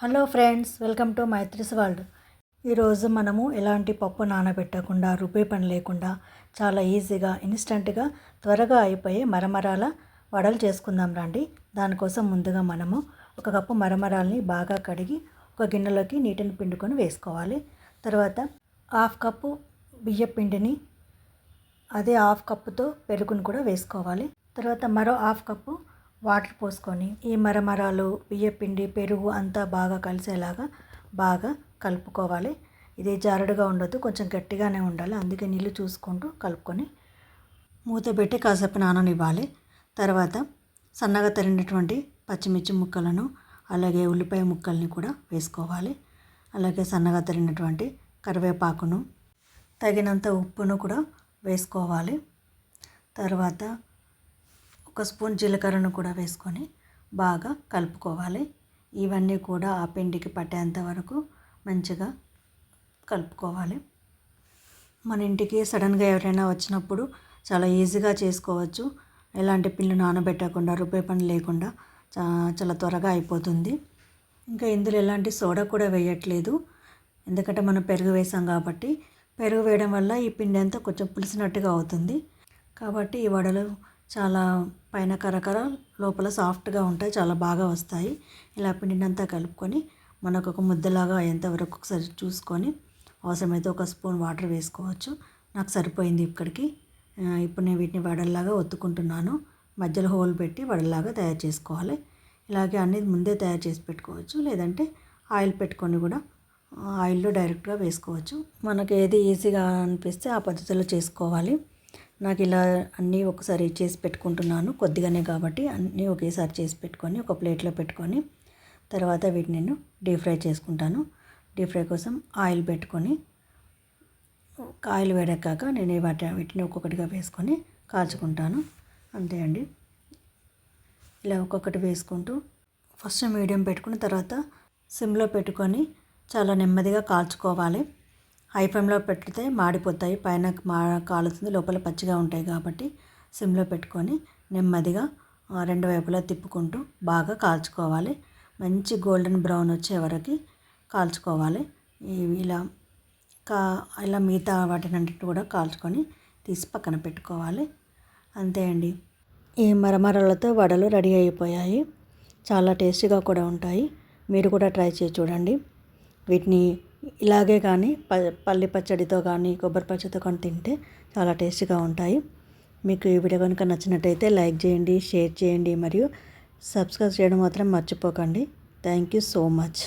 Hello friends welcome to Maithri's world. ఈరోజు మనము ఎలాంటి పప్పు నానబెట్టకుండా రుబ్బే పని లేకుండా చాలా ఈజీగా ఇన్స్టంట్గా త్వరగా అయిపోయే మరమరాల వడలు చేసుకుందాం రండి. దానికోసం ముందుగా మనము ఒక కప్పు మరమరాల్ని బాగా కడిగి ఒక గిన్నెలోకి నీటిని పిండుకొని వేసుకోవాలి. తర్వాత హాఫ్ కప్పు బియ్య పిండిని అదే హాఫ్ కప్పుతో పెరుగును కూడా వేసుకోవాలి. తర్వాత మరో హాఫ్ కప్పు వాటర్ పోసుకొని ఈ మరమరాలు బియ్యపిండి పెరుగు అంతా బాగా కలిసేలాగా బాగా కలుపుకోవాలి. ఇది జారుడుగా ఉండదు కొంచెం గట్టిగానే ఉండాలి. అందుకే నీళ్ళు చూసుకుంటూ కలుపుకొని మూత పెట్టి కాసేపు నాననివ్వాలి. తర్వాత సన్నగా తరిగినటువంటి పచ్చిమిర్చి ముక్కలను అలాగే ఉల్లిపాయ ముక్కల్ని కూడా వేసుకోవాలి. అలాగే సన్నగా తరిగినటువంటి కరివేపాకును తగినంత ఉప్పును కూడా వేసుకోవాలి. తర్వాత ఒక స్పూన్ జీలకర్రను కూడా వేసుకొని బాగా కలుపుకోవాలి. ఇవన్నీ కూడా ఆ పిండికి పట్టేంత వరకు మంచిగా కలుపుకోవాలి. మన ఇంటికి సడన్గా ఎవరైనా వచ్చినప్పుడు చాలా ఈజీగా చేసుకోవచ్చు. ఎలాంటి పిండి నానబెట్టకుండా రుబ్బే పని లేకుండా చాలా త్వరగా అయిపోతుంది. ఇంకా ఇందులో ఎలాంటి సోడా కూడా వేయట్లేదు. ఎందుకంటే మనం పెరుగు వేసాం కాబట్టి పెరుగు వేయడం వల్ల ఈ పిండి అంతా కొంచెం పులిసినట్టుగా అవుతుంది. కాబట్టి ఈ వడలు చాలా పైన కరకర లోపల సాఫ్ట్గా ఉంటాయి చాలా బాగా వస్తాయి. ఇలా పిండినంతా కలుపుకొని మనకు ఒక ముద్దలాగా అయ్యేంతవరకు ఒకసారి చూసుకొని అవసరమైతే ఒక స్పూన్ వాటర్ వేసుకోవచ్చు. నాకు సరిపోయింది ఇక్కడికి ఇప్పుడు నేను వీటిని వడల్లాగా ఒత్తుకుంటున్నాను. మధ్యలో హోల్ పెట్టి వడల్లాగా తయారు చేసుకోవాలి. ఇలాగే అన్ని ముందే తయారు చేసి పెట్టుకోవచ్చు. లేదంటే ఆయిల్ పెట్టుకొని కూడా ఆయిల్లో డైరెక్ట్గా వేసుకోవచ్చు. మనకి ఏది ఈజీగా అనిపిస్తే ఆ పద్ధతిలో చేసుకోవాలి. నాకు ఇలా అన్నీ ఒకసారి చేసి పెట్టుకుంటున్నాను కొద్దిగానే కాబట్టి అన్నీ ఒకేసారి చేసి పెట్టుకొని ఒక ప్లేట్లో పెట్టుకొని తర్వాత వీటిని నేను డీప్ ఫ్రై చేసుకుంటాను. డీప్ ఫ్రై కోసం ఆయిల్ పెట్టుకొని ఆయిల్ వేడెక్కాక నేను వాటి వీటిని ఒక్కొక్కటిగా వేసుకొని కాల్చుకుంటాను. అంతే అండి. ఇలా ఒక్కొక్కటి వేసుకుంటూ ఫస్ట్ మీడియం పెట్టుకున్న తర్వాత సిమ్లో పెట్టుకొని చాలా నెమ్మదిగా కాల్చుకోవాలి. హై ఫ్లేమ్లో పెడితే మాడిపోతాయి. పైన మా కాలుతుంది లోపల పచ్చిగా ఉంటాయి కాబట్టి సిమ్లో పెట్టుకొని నెమ్మదిగా రెండు వైపులా తిప్పుకుంటూ బాగా కాల్చుకోవాలి. మంచి గోల్డెన్ బ్రౌన్ వచ్చే వరకు కాల్చుకోవాలి. ఇలా కా ఇలా మిగతా వాటినంటిని కూడా కాల్చుకొని తీసి పక్కన పెట్టుకోవాలి. అంతే అండి. ఈ మరమరలతో వడలు రెడీ అయిపోయాయి. చాలా టేస్టీగా కూడా ఉంటాయి. మీరు కూడా ట్రై చేసి చూడండి. వీటిని ఇలాగే కానీ ప పల్లి పచ్చడితో కానీ కొబ్బరి పచ్చడితో కానీ తింటే చాలా టేస్ట్గా ఉంటాయి. మీకు ఈ వీడియో కనుక నచ్చినట్టయితే లైక్ చేయండి షేర్ చేయండి మరియు సబ్స్క్రైబ్ చేయడం మాత్రం మర్చిపోకండి. Thank you so much.